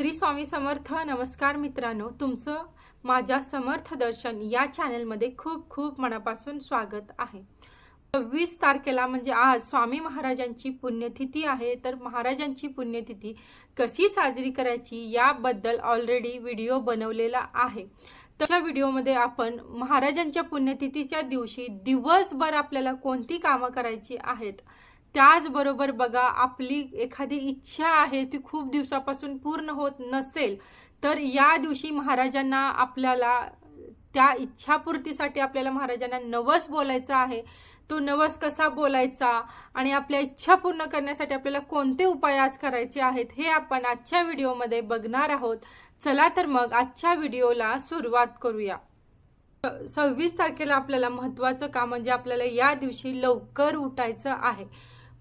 श्री स्वामी समर्थ नमस्कार मित्रांनो. तुमचं माझ्या समर्थ दर्शन या चॅनलमध्ये खूप खूप मनापासून स्वागत आहे. सव्वीस तारखेला म्हणजे आज स्वामी महाराजांची पुण्यतिथी आहे. तर महाराजांची पुण्यतिथी कशी साजरी करायची याबद्दल ऑलरेडी व्हिडिओ बनवलेला आहे. तशा व्हिडिओमध्ये आपण महाराजांच्या पुण्यतिथीच्या दिवशी दिवसभर आपल्याला कोणती कामं करायची आहेत त्याचबरोबर बघा आपली एखादी इच्छा आहे ती खूप दिवसापासून पूर्ण होत नसेल तर या दिवशी महाराजांना आपल्याला त्या इच्छापूर्तीसाठी आपल्याला महाराजांना नवस बोलायचा आहे. तो नवस कसा बोलायचा आणि आपल्या इच्छा पूर्ण करण्यासाठी आपल्याला कोणते उपाय आज करायचे आहेत हे आपण आजच्या व्हिडिओमध्ये बघणार आहोत. चला तर मग आजच्या व्हिडिओला सुरुवात करूया. सव्वीस तारखेला आपल्याला महत्वाचं काम म्हणजे आपल्याला या दिवशी लवकर उठायचं आहे.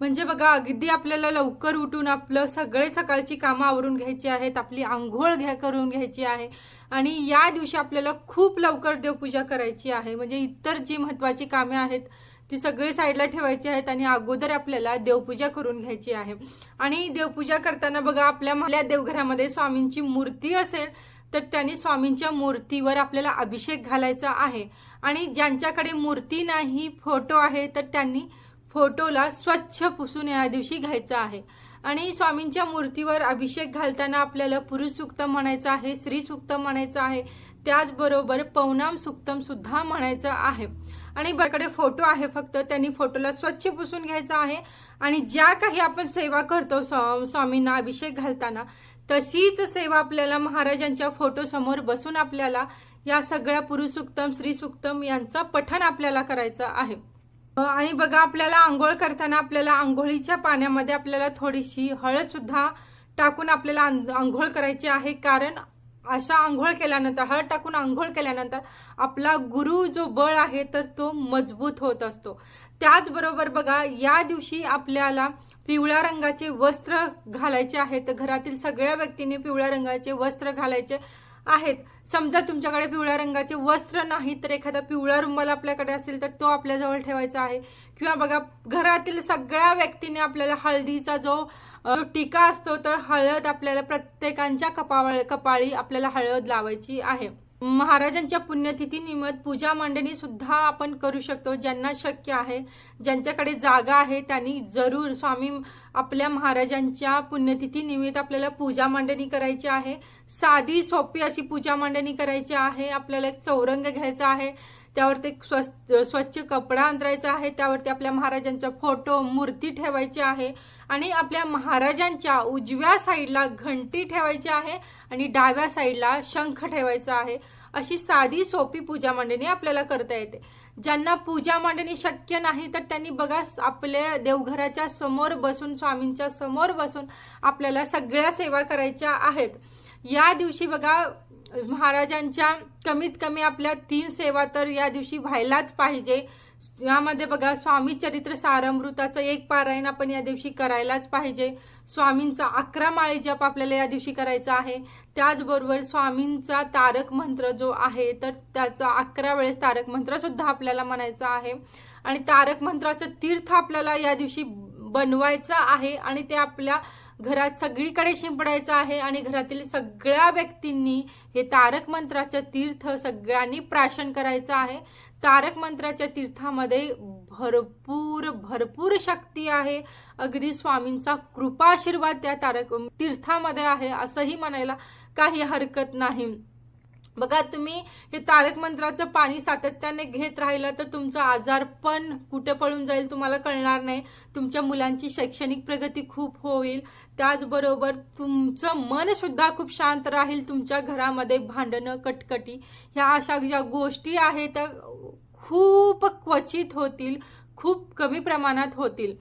म्हणजे बघा अगदी आपल्याला लवकर उठून आपलं सगळे सकाळची कामं आवरून घ्यायची आहेत आपली आंघोळ घ्या करून घ्यायची आहे. आणि या दिवशी आपल्याला खूप लवकर देवपूजा करायची आहे. म्हणजे इतर जी महत्वाची कामे आहेत ती सगळी साईडला ठेवायची आहेत आणि अगोदर आपल्याला देवपूजा करून घ्यायची आहे. आणि देवपूजा करताना बघा आपल्या आपल्या देवघरामध्ये स्वामींची मूर्ती असेल तर त्यांनी स्वामींच्या मूर्तीवर आपल्याला अभिषेक घालायचा आहे. आणि ज्यांच्याकडे मूर्ती नाही फोटो आहे तर त्यांनी फोटोला स्वच्छ पुसून या दिवशी घ्यायचं आहे. आणि स्वामींच्या मूर्तीवर अभिषेक घालताना आपल्याला पुरुष सुक्त म्हणायचं आहे स्त्री सुक्त म्हणायचं आहे. त्याचबरोबर पवनाम सुक्तम सुद्धा म्हणायचं आहे. आणि बाकडे फोटो आहे फक्त त्यांनी फोटोला स्वच्छ पुसून घ्यायचा आहे. आणि ज्या काही आपण सेवा करतो स्वामींना अभिषेक घालताना तशीच सेवा आपल्याला महाराजांच्या फोटोसमोर बसून आपल्याला या सगळ्या पुरुषोत्तम सुक्तम यांचा सुक्तम यांचं पठण आपल्याला करायचं आहे. आणि बघा आपल्याला आंघोळ करताना आपल्याला आंघोळीच्या पाण्यामध्ये आपल्याला थोडीशी हळद सुद्धा टाकून आपल्याला आंघोळ करायची आहे. कारण अशा आंघोळ केल्यानंतर हळद टाकून आंघोळ केल्यानंतर आपला गुरु जो बळ आहे तर तो मजबूत होत असतो. त्याचबरोबर बघा या दिवशी आपल्याला पिवळ्या रंगाचे वस्त्र घालायचे आहेत घरातील सगळ्या व्यक्तींनी पिवळ्या रंगाचे वस्त्र घालायचे. आहेत. समजा तुमच्याकडे पिवळ्या रंगाचे वस्त्र नाही तर एखादा पिवळा रुमाल आपल्याकडे असेल तर तो आपल्याजवळ ठेवायचा आहे. किंवा बघा घरातील सगळ्या व्यक्तीने आपल्याला हळदीचा जो टीका असतो तर हळद आपल्याला प्रत्येकांच्या कपाळ कपाळी आपल्याला हळद लावायची आहे. महाराजांच्या पुण्यतिथी निमित्त पूजा मांडणी सुद्धा आपण करू शकतो. ज्यांना शक्य आहे ज्यांच्याकडे जागा आहे त्यांनी जरूर स्वामी आपल्या महाराजांच्या पुण्यतिथी निमित्त आपल्याला पूजा मांडणी करायची आहे. साधी सोपी अशी पूजा मांडणी करायची आहे. आपल्याला एक चौरंग घ्यायचा आहे. त्यावरती स्वच्छ स्वच्छ कपडा अंतरायचा आहे त्यावरती आपल्या महाराजांचा फोटो मूर्ती ठेवायची आहे आणि आपल्या महाराजांच्या उजव्या साईडला घंटी ठेवायची आहे आणि डाव्या साईडला शंख ठेवायचा आहे. अशी साधी सोपी पूजा मांडणी आपल्याला करता येते. ज्यांना पूजा मांडणी शक्य नाही तर त्यांनी बघा आपल्या देवघराच्या समोर बसून स्वामींच्या समोर बसून आपल्याला सगळ्या सेवा करायच्या आहेत. या दिवशी बघा महाराजांच्या कमीत कमी आपल्या तीन सेवा तर या दिवशी व्हायलाच पाहिजे. यामध्ये बघा स्वामी चरित्र सारामृताचं एक पारायण आपण या दिवशी करायलाच पाहिजे. स्वामींचा अकरा माळी जप आपल्याला या दिवशी करायचा आहे. त्याचबरोबर स्वामींचा तारक मंत्र जो आहे तर त्याचा अकरा वेळेस तारक मंत्र सुद्धा आपल्याला म्हणायचा आहे. आणि तारक मंत्राचं तीर्थ आपल्याला या दिवशी बनवायचं आहे आणि ते आपल्या घरात सगळीकडे शिंपडायचं आहे आणि घरातील सगळ्या व्यक्तींनी हे तारक मंत्राचं तीर्थ सगळ्यांनी प्राशन करायचं आहे. तारक मंत्राच्या तीर्थामध्ये भरपूर भरपूर शक्ती आहे. अगदी स्वामींचा कृपाशीर्वाद त्या तारक तीर्थामध्ये आहे असंही म्हणायला काही हरकत नाही. बघा तुम्ही हे तारक मंत्राचं पाणी सातत्याने घेत राहिलं तर तुमचा आजार पण कुठे पळून जाईल तुम्हाला कळणार नाही. तुमच्या मुलांची शैक्षणिक प्रगती खूप होईल. त्याचबरोबर तुमचं मनसुद्धा खूप शांत राहील. तुमच्या घरामध्ये भांडणं कटकटी ह्या अशा ज्या गोष्टी आहेत त्या खूप क्वचित होतील खूप कमी प्रमाणात होतील.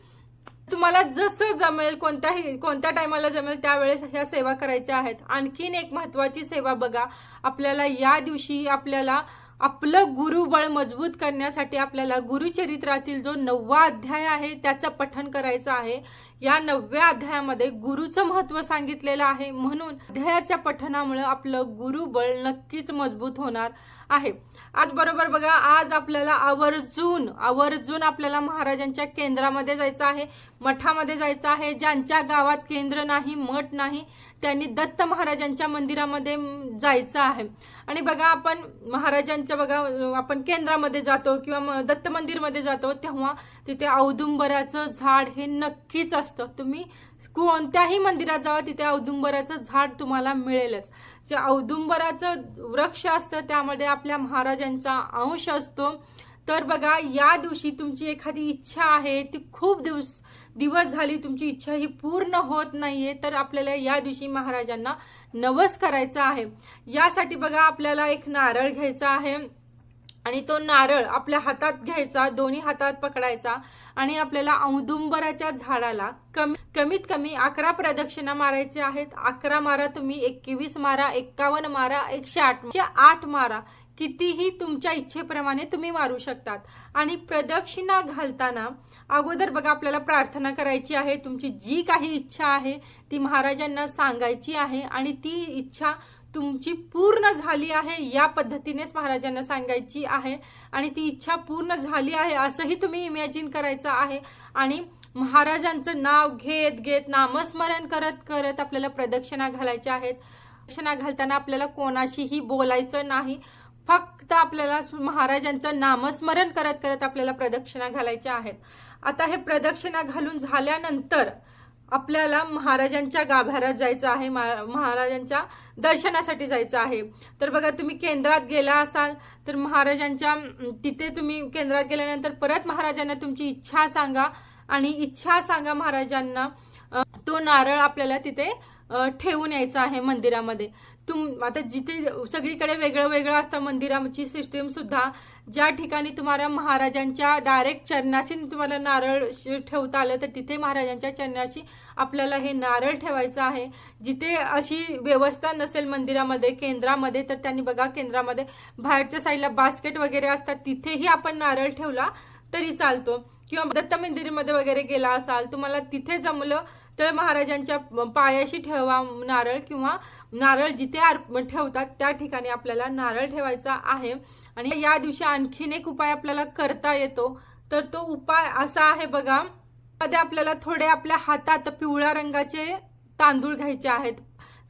तुम्हाला जसं जमेल कोणत्याही कोणत्या टायमाला जमेल त्यावेळेस ह्या सेवा करायच्या आहेत. आणखीन एक महत्वाची सेवा बघा. आपल्याला या दिवशी आपल्याला आपलं गुरुबळ मजबूत करण्यासाठी आपल्याला गुरुचरित्रातील जो नववा अध्याय आहे त्याचं पठण करायचं आहे. या नवव्या अध्यायामध्ये गुरुचं महत्त्व सांगितलेलं आहे. म्हणून अध्यायाच्या पठणामुळे आपलं गुरुबळ नक्कीच मजबूत होणार आहे. आज बरोबर बघा आज आपल्याला आवर्जून आवर्जून आपल्याला महाराजांच्या केंद्रामध्ये जायचं आहे मठामध्ये जायचं आहे. ज्यांच्या गावात केंद्र नाही मठ नाही त्यांनी दत्त महाराजांच्या मंदिरामध्ये जायचं आहे. आणि बघा आपण महाराजांच्या बघा आपण केंद्रामध्ये जातो किंवा दत्त मंदिरमध्ये जातो तेव्हा तिथे औदुंबराचं झाड हे नक्कीच असतं तुम्ही कोणत्याही मंदिरात जावा तिथे औदुंबराचं झाड तुम्हाला मिळेलच. जे औदुंबराचं वृक्ष असतं त्यामध्ये आपल्या महाराजांचा अंश असतो. तर बघा या दिवशी तुमची एखादी इच्छा आहे ती खूप दिवस दिवस झाली तुमची इच्छा ही पूर्ण होत नाहीये तर आपल्याला या दिवशी महाराजांना नवस करायचा आहे. यासाठी बघा आपल्याला एक नारळ घ्यायचा आहे. आणि तो नारळ आपल्या हातात घ्यायचा दोन्ही हातात पकडायचा आणि आपल्याला औदुंबराच्या झाडाला कमी कमीत कमी अकरा प्रदक्षिणा मारायचे आहेत. अकरा मारा तुम्ही एकवीस मारा एक्कावन्न मारा एकशे आठ आठ मारा कितीही तुमच्या इच्छेप्रमाणे तुम्ही मारू शकतात. आणि प्रदक्षिणा घालताना अगोदर बघा आपल्याला प्रार्थना करायची आहे. तुमची जी काही इच्छा आहे ती महाराजांना सांगायची आहे आणि ती इच्छा तुमची पूर्ण झाली आहे या पद्धतीनेच महाराजांना सांगायची आहे. आणि ती इच्छा पूर्ण झाली आहे असंही तुम्ही इमॅजिन करायचं आहे. आणि महाराजांचं नाव घेत घेत नामस्मरण करत करत आपल्याला प्रदक्षिणा घालायच्या आहेत. प्रदक्षिणा घालताना आपल्याला कोणाशीही बोलायचं नाही. फक्त आपल्याला महाराजांचं नामस्मरण करत करत आपल्याला प्रदक्षिणा घालायच्या आहेत. आता हे प्रदक्षिणा घालून झाल्यानंतर आपल्याला महाराजांच्या गाभाऱ्यात जायचं आहे महाराजांच्या दर्शनासाठी जायचं आहे. तर बघा तुम्ही केंद्रात गेला असाल तर महाराजांच्या तिथे तुम्ही केंद्रात गेल्यानंतर परत महाराजांना तुमची इच्छा सांगा आणि इच्छा सांगा महाराजांना तो नारळ आपल्याला तिथे ठेवून यायचा आहे मंदिरामध्ये. तुम आता जिथे सगळीकडे वेगळं वेगळं असतं मंदिराची सिस्टीम सुद्धा ज्या ठिकाणी तुम्हाला महाराजांच्या डायरेक्ट चरणाशी तुम्हाला नारळ श- ठेवता आलं तर तिथे महाराजांच्या चरणाशी आपल्याला हे नारळ ठेवायचं आहे. जिथे अशी व्यवस्था नसेल मंदिरामध्ये केंद्रामध्ये तर त्यांनी बघा केंद्रामध्ये बाहेरच्या साईडला बास्केट वगैरे असतात तिथेही आपण नारळ ठेवला तरी चालतो. किंवा दत्त मंदिरमध्ये वगैरे गेला असाल तुम्हाला तिथे जमलं तर महाराजांच्या पायाशी ठेवा नारळ किंवा नारळ जिथे अर्प ठेवतात त्या ठिकाणी आपल्याला नारळ ठेवायचा आहे. आणि या दिवशी आणखीन एक उपाय आपल्याला करता येतो. तर तो उपाय असा आहे बघा मध्ये आपल्याला थोडे आपल्या हातात पिवळ्या रंगाचे तांदूळ घ्यायचे आहेत.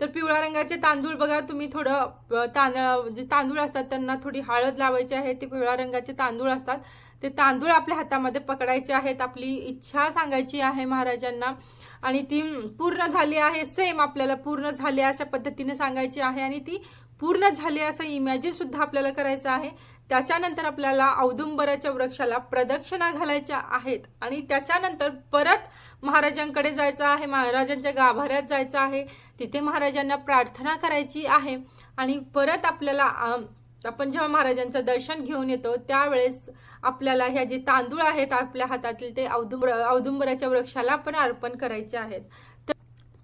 तर पिवळ्या रंगाचे तांदूळ बघा तुम्ही थोडं तांदळ जे म्हणजे तांदूळ असतात त्यांना थोडी हळद लावायची आहे ते पिवळ्या रंगाचे तांदूळ असतात. ते तांदूळ आपल्या हातामध्ये पकडायचे आहेत आपली इच्छा सांगायची आहे महाराजांना. आणि ती पूर्ण झाली आहे सेम आपल्याला पूर्ण झाली अशा पद्धतीने सांगायची आहे. आणि ती पूर्ण झाली असं इमॅजिन सुद्धा आपल्याला करायचं आहे. त्याच्यानंतर आपल्याला औदुंबराच्या वृक्षाला प्रदक्षिणा घालायच्या आहेत. आणि त्याच्यानंतर परत महाराजांकडे जायचं आहे महाराजांच्या गाभाऱ्यात जायचं आहे. तिथे महाराजांना प्रार्थना करायची आहे. आणि परत आपल्याला आपण जेव्हा महाराजांचं दर्शन घेऊन येतो त्यावेळेस आपल्याला ह्या जे तांदूळ आहेत आपल्या हातातील ते औदुंबर औदुंबराच्या वृक्षाला आपण अर्पण करायचे आहेत. तर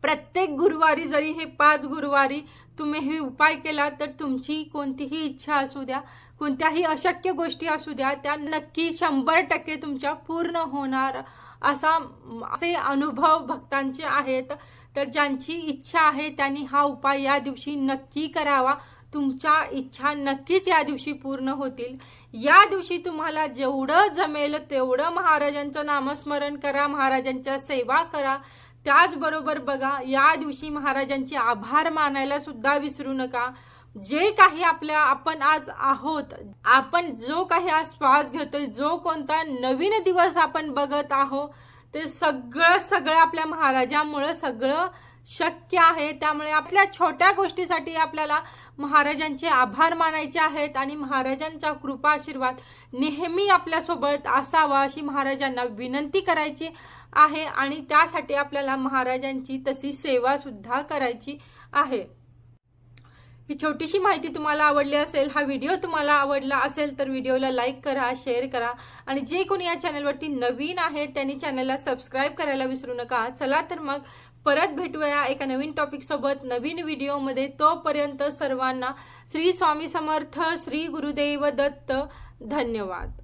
प्रत्येक गुरुवारी जरी हे पाच गुरुवारी तुम्ही हे उपाय केला तर तुमची कोणतीही इच्छा असू द्या कोणत्याही अशक्य गोष्टी असू द्या त्या नक्की शंभर टक्के तुमच्या पूर्ण होणार असा असे अनुभव भक्तांचे आहेत. तर ज्यांची इच्छा आहे त्यांनी हा उपाय या दिवशी नक्की करावा. तुमच्या इच्छा नक्कीच या दिवशी पूर्ण होतील. या दिवशी तुम्हाला जेवढं जमेल तेवढं महाराजांचं नामस्मरण करा महाराजांच्या सेवा करा. त्याचबरोबर बघा या दिवशी महाराजांचे आभार मानायला सुद्धा विसरू नका. जे काही आपल्या आपण आज आहोत आपण जो काही आज श्वास घेतोय जो कोणता नवीन दिवस आपण बघत आहोत ते सगळं सगळं आपल्या महाराजामुळं सगळं शक्य आहे. त्यामुळे आपल्या छोट्या गोष्टीसाठी आपल्याला महाराजांचे आभार मानायचे आहेत आणि महाराजांचा कृपा आशीर्वाद नेहमी आपल्यासोबत असावा अशी महाराजांना विनंती करायची आहे आणि त्यासाठी आपल्याला महाराजांची तशी सेवासुद्धा करायची आहे. ही छोटीशी माहिती तुम्हाला आवडली असेल हा व्हिडिओ तुम्हाला आवडला असेल तर व्हिडिओला लाईक करा शेअर करा आणि जे कोणी या चॅनलवरती नवीन आहे त्यांनी चॅनलला सबस्क्राईब करायला विसरू नका. चला तर मग परत भेटूया एका नवीन टॉपिकसोबत नवीन व्हिडिओमध्ये तोपर्यंत सर्वांना श्री स्वामी समर्थ श्री गुरुदेव दत्त धन्यवाद.